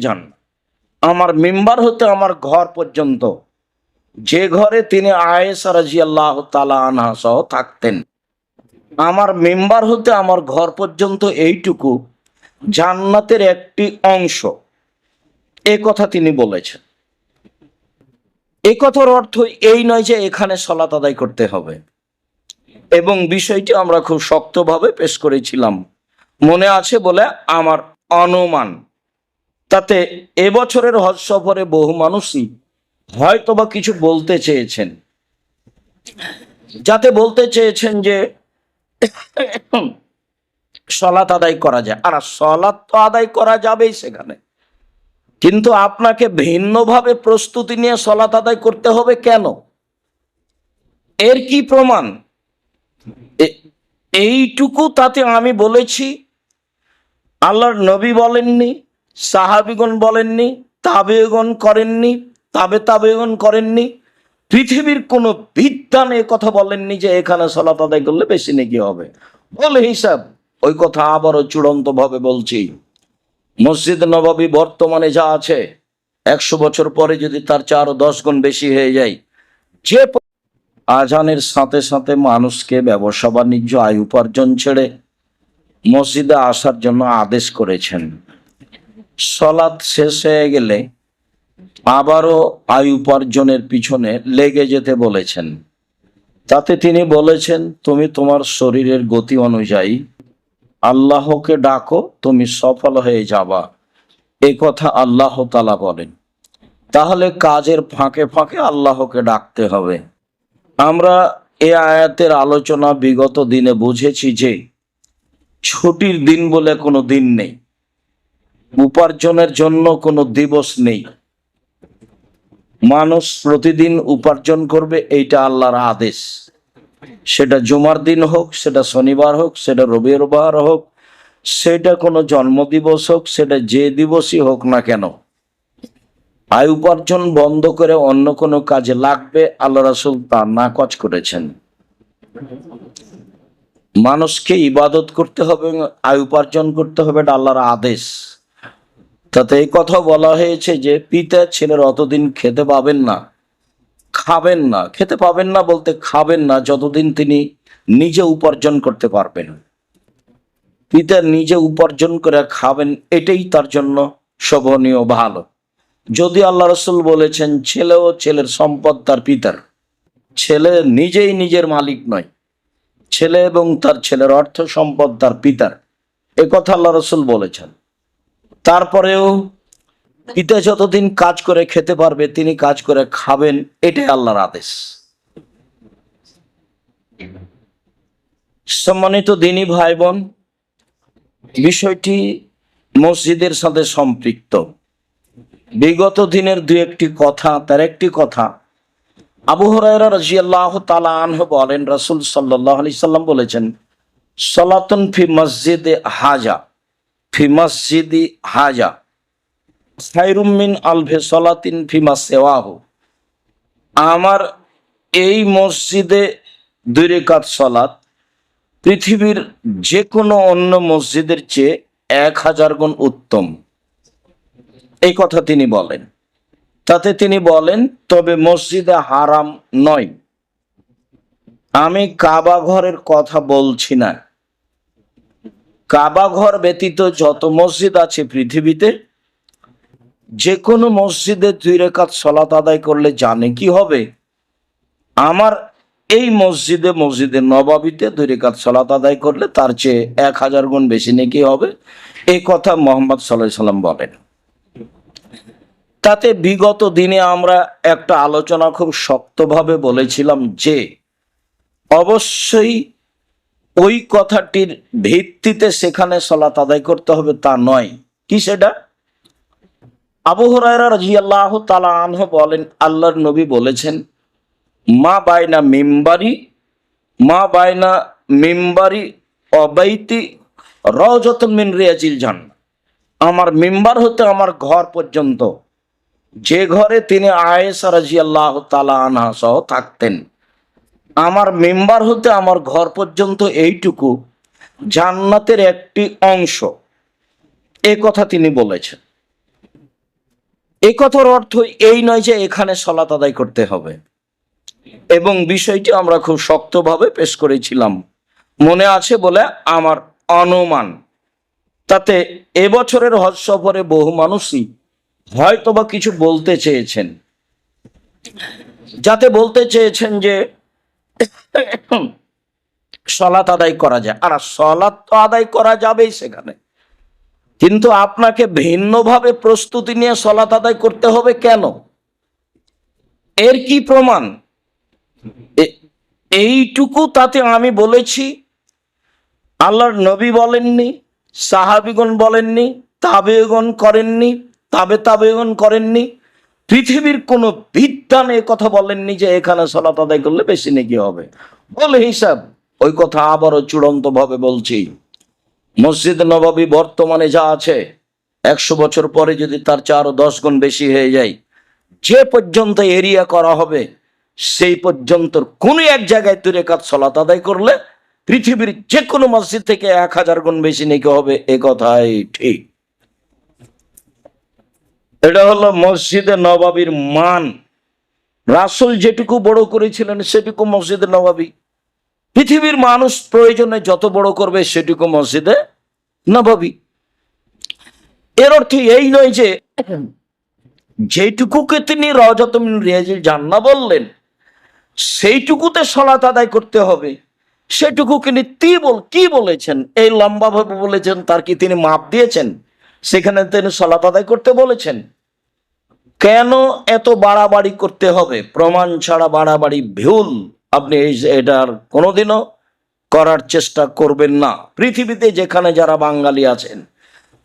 জান আমার মেম্বার হতে আমার ঘর পর্যন্ত। যে ঘরে তিনি আয়েসা রাজি আল্লাহ তালা আনহা সহ থাকতেন। আমার মেম্বার হতে আমার ঘর পর্যন্ত এইটুকু জান্নাতের একটি অংশ। এ কথা তিনি বলেছেন। এ কথার অর্থ এই নয় যে এখানে সলাত আদায় করতে হবে। এবং বিষয়টি আমরা খুব শক্তভাবে পেশ করেছিলাম। মনে আছে বলে আমার অনুমান। তাতে এবছরের হজ সফরে বহু মানুষই হয়তোবা কিছু বলতে চেয়েছেন। যাতে বলতে চেয়েছেন যে সলাত আদায় করা যায়। আর সলাত তো আদায় করা যাবেই সেখানে। কিন্তু আপনাকে ভিন্নভাবে প্রস্তুতি নিয়ে সলাত আদায় করতে হবে কেন? এর কি প্রমাণ? এইটুকু তাতে আমি বলেছি আল্লাহর নবী বলেননি, সাহাবিগণ বলেননি তাবেগণ করেননি, তাবে তাবেগণ করেননি। পৃথিবীর কোনো বিদ্যান এ কথা বলেননি যে এখানে সলাত আদায় করলে বেশি নাকি হবে। বলে হিসাব, ওই কথা আবারও চূড়ান্ত ভাবে বলছি। মসজিদ নবাবী বর্তমানে যা আছে, একশো বছর পরে যদি তার চার দশ গুণ বেশি হয়ে যায়, যে আজানের সাথে সাথে মানুষকে ব্যবসা বাণিজ্য, আয় উপার্জন ছেড়ে মসজিদে আসার জন্য আদেশ করেছেন। সলাৎ শেষ হয়ে গেলে আবারও আয় উপার্জনের পিছনে লেগে যেতে বলেছেন। তাতে তিনি বলেছেন, তুমি তোমার শরীরের গতি অনুযায়ী আল্লাহকে ডাকো, তুমি সফল হয়ে যাবা। এই কথা আল্লাহ তালা বলেন। তাহলে কাজের ফাঁকে ফাঁকে আল্লাহকে ডাকতে হবে। আমরা এ আয়াতের আলোচনা বিগত দিনে বুঝেছি যে ছুটির দিন বলে কোনো দিন নেই। উপার্জনের জন্য কোনো দিবস নেই। মানুষ প্রতিদিন উপার্জন করবে, এইটা আল্লাহর আদেশ। সেটা জুমার দিন হোক, সেটা শনিবার হোক, সেটা রবিবার হোক, সেটা কোনো জন্মদিবস হোক, সেটা যে দিবসই হোক না কেন। আয় উপার্জন বন্ধ করে অন্য কোনো কাজে লাগবে, আল্লাহ রাসুল তা নাকচ করেছেন। মানুষকে ইবাদত করতে হবে, আয় উপার্জন করতে হবে, এটা আল্লাহর আদেশ। তাতে এই কথা বলা হয়েছে যে, পিতা ছেলের অতদিন খেতে পাবেন না, খাবেন না। খেতে পাবেন না বলতে খাবেন না, যতদিন তিনি নিজে উপার্জন করতে পারবেন। পিতা নিজে উপার্জন করে খাবেন, এটাই তার জন্য শোভনীয় ভালো। যদি আল্লাহ রসুল বলেছেন, ছেলে ও ছেলের সম্পদ তার পিতার। ছেলে নিজেই নিজের মালিক নয়। ছেলে এবং তার ছেলের অর্থ সম্পদ তার পিতার। এ কথা আল্লাহ রসুল বলেছেন। তারপরেও পিতা যতদিন কাজ করে খেতে পারবে, তিনি কাজ করে খাবেন, এটাই আল্লাহর আদেশ। সম্মানিত দিনী ভাই বোন বিষয়টি মসজিদের সাথে সম্পৃক্ত। বিগত দিনের দু একটি কথা, তার একটি কথা আবু হরাইরা রাজিয়াল্লাহ তালা আনহ বলেন, রাসূল সাল্লাহ আলি সাল্লাম বলেছেন, সলাতন ফি মসজিদে হাজা, ফি মসজিদি হাজা খাইরুমিন আলভে সলাতিন ফিমা সেওয়াহ। আমার এই মসজিদে দুই রেকাত সলাত, পৃথিবীর যে কোনো অন্য মসজিদের চেয়ে এক হাজার গুণ উত্তম। এই কথা তিনি বলেন। তাতে তিনি বলেন, তবে মসজিদে হারাম নয়। আমি কাবা ঘরের কথা বলছি না। কাবা ঘর ব্যতীত যত মসজিদ আছে পৃথিবীতে যে কোনো মসজিদে দুই রেখাত সলাত আদায় করলে জানে কি হবে? আমার এই মসজিদে মসজিদে নবাবিতে দুই রেখাত সলাত আদায় করলে তার চেয়ে এক হাজার গুণ বেশি নাকি হবে? এই কথা মোহাম্মদ সাল্লাহ সাল্লাম বলেন। তাতে বিগত দিনে আমরা একটা আলোচনা খুব শক্তভাবে বলেছিলাম যে, অবশ্যই ওই কথাটির ভিত্তিতে সেখানে সলাত আদায় করতে হবে তা নয়। কি সেটা? আবু হুরায়রা রাদিয়াল্লাহু তাআলা আনহু বলেন, আল্লাহর নবী বলেছেন, মা বাইনা মিম্বারি, মা বাইনা মিম্বারি অবাইতি রওজাতুন মিন রিয়াজিল জান্নাহ। আমার মিম্বার হতে আমার ঘর পর্যন্ত যে ঘরে তিনি আয়েশা রাদিয়াল্লাহু তাআলা আনহা সহ থাকতেন, আমার মেম্বার হতে আমার ঘর পর্যন্ত এইটুকু জান্নাতের একটি অংশ। এ কথা তিনি বলেছেন। এই কথার অর্থ এই নয় যে এখানে সলাত আদায় করতে হবে। এবং বিষয়টি আমরা খুব শক্তভাবে পেশ করেছিলাম। মনে আছে বলে আমার অনুমান। তাতে এবছরের হজ সফরে বহু মানুষই হয়তোবা কিছু বলতে চেয়েছেন। যাতে বলতে চেয়েছেন যে সলাত আদায় করা যায়। আর সলাত তো আদায় করা যাবেই সেখানে। কিন্তু আপনাকে ভিন্নভাবে প্রস্তুতি নিয়ে সলাত আদায় করতে হবে কেন? এর কি প্রমাণ? এইটুকু তাতে আমি বলেছি। আল্লাহর নবী বলেননি, সাহাবিগণ বলেননি তাবেগণ করেননি তাবে তাবেগণ করেননি। পৃথিবীর কোনো বিদ্যান এ কথা বলেননি যে এখানে সলাত আদায় করলে বেশি নাকি হবে। বলে হিসাব, ওই কথা আবারও চূড়ান্ত ভাবে বলছি। মসজিদ নবাবী বর্তমানে যা আছে, একশো বছর পরে যদি তার চার দশ গুণ বেশি হয়ে যায়, যে পর্যন্ত এরিয়া করা হবে, সেই পর্যন্ত কোন এক জায়গায় তুই রেখাত সলাত আদায় করলে পৃথিবীর যে কোনো মসজিদ থেকে এক হাজার গুণ বেশি নাকি হবে, এ কথাই ঠিক। এটা হলো মসজিদে নবাবির মান। রাসুল যেটুকু বড় করেছিলেন সেটুকু মসজিদে নবাবী। পৃথিবীর মানুষ প্রয়োজনে যত বড় করবে সেটুকু মসজিদে নবাবী। এর অর্থ এই নয় যে যেটুকুকে তিনি রজতমিন রিয়াজিল জান্না বললেন, সেইটুকুতে সলাত আদায় করতে হবে। সেটুকু তিনি তি বল কি বলেছেন? এই লম্বাভাবে বলেছেন, তার কি তিনি মাপ দিয়েছেন? সেখানে তিনি সলাত আদায় করতে বলেছেন, কেন এত বাড়াবাড়ি করতে হবে? প্রমাণ ছাড়া বাড়াবাড়ি ভুল। আপনি এই এটার কোনোদিনও করার চেষ্টা করবেন না। পৃথিবীতে যেখানে যারা বাঙালি আছেন,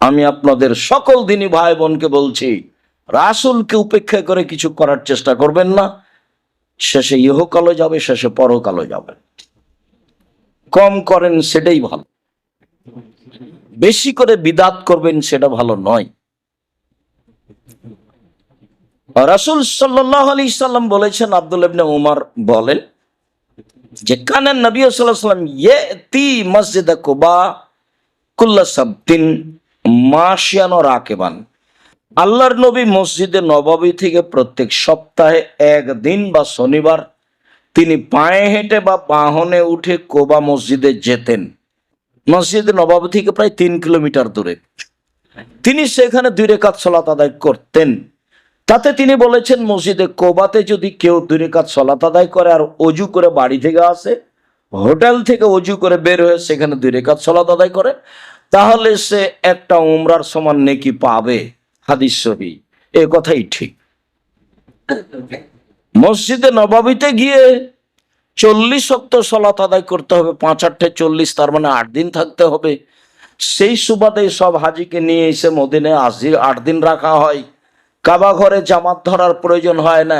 আমি আপনাদের সকল দিনই ভাই বোনকে বলছি, রাসুলকে উপেক্ষা করে কিছু করার চেষ্টা করবেন না। শেষে ইহকালও যাবে, শেষে পরকালও যাবে। কম করেন সেটাই ভালো। বেশি করে বিদাত করবেন সেটা ভালো নয়। রাসুল সাল্লাহ আলী সাল্লাম বলেছেন, আব্দুল ইবনে উমার বলেন যে কানান নবী সাল্লাম ইয়ে তি মসজিদ কুবা কুল্লা সাবদিন মাসিয়ান রাকেবান। আল্লাহর নবী মসজিদে নবাবী থেকে প্রত্যেক সপ্তাহে একদিন বা শনিবার তিনি পায়ে হেঁটে বা বাহনে উঠে কোবা মসজিদে যেতেন। মসজিদে নবাবী থেকে প্রায় তিন কিলোমিটার দূরে। তিনি সেখানে দুই রেখাত সলাত আদায় করতেন। তাতে তিনি বলেছেন, মসজিদে কোবাতে যদি কেউ দুই রেখাত সলাত আদায় করে আর অজু করে বাড়ি থেকে আসে, হোটেল থেকে অজু করে বের হয়ে সেখানে দুই রেখাত সলাত আদায় করে, তাহলে সে একটা উমরার সমান নেকি পাবে। হাদিস সহি এ কথাই ঠিক। মসজিদে নবাবিতে গিয়ে চল্লিশ শক্ত সলাত আদায় করতে হবে, পাঁচ আটটে চল্লিশ, তার মানে আট দিন থাকতে হবে। সেই সুবাদে সব হাজিকে নিয়ে এসে মদিনে আসি আট দিন রাখা হয়। কাবা ঘরে জামাত ধরার প্রয়োজন হয় না,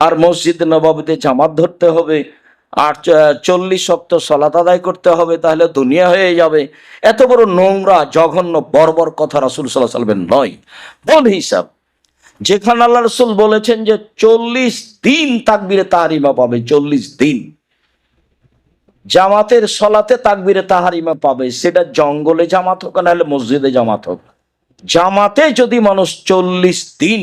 আর মসজিদ নবাবিতে জামাত ধরতে হবে। আর চল্লিশ শক্ত সলাত আদায় করতে হবে, তাহলে দুনিয়া হয়ে যাবে। এত বড় নোংরা, জঘন্য, বর্বর কথা রাসুল সাল্লাহ সাল্লামের নয়। বল হিসাব, যেখানে আল্লাহ রসুল বলেছেন যে চল্লিশ দিন তাকবিরে তাহারিমা পাবে, চল্লিশ দিন। জামাতের সলাতে তাকবিরে তাহারিমা পাবে। সেটা জঙ্গলে জামাত হোক, নাহলে মসজিদে জামাত হোক। জামাতে যদি মানুষ চল্লিশ দিন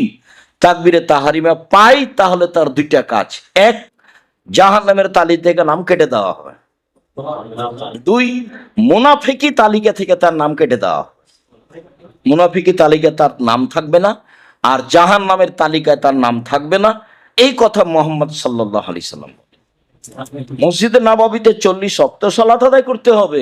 তাকবিরে তাহারিমা পায়, তাহলে তার দুইটা কাজ। এক জাহান নামের তালি থেকে নাম কেটে দেওয়া হবে। দুই, মুনাফিকি তালিকা থেকে তার নাম কেটে দেওয়া মুনাফিকি তালিকা তার নাম থাকবে না, আর জাহান নামের তালিকায় তার নাম থাকবে না। এই কথা মোহাম্মদ সাল্লাহ আলি সাল্লাম মসজিদে নাবাবিতে চল্লিশ সপ্তাহ সালাত আদায় করতে হবে।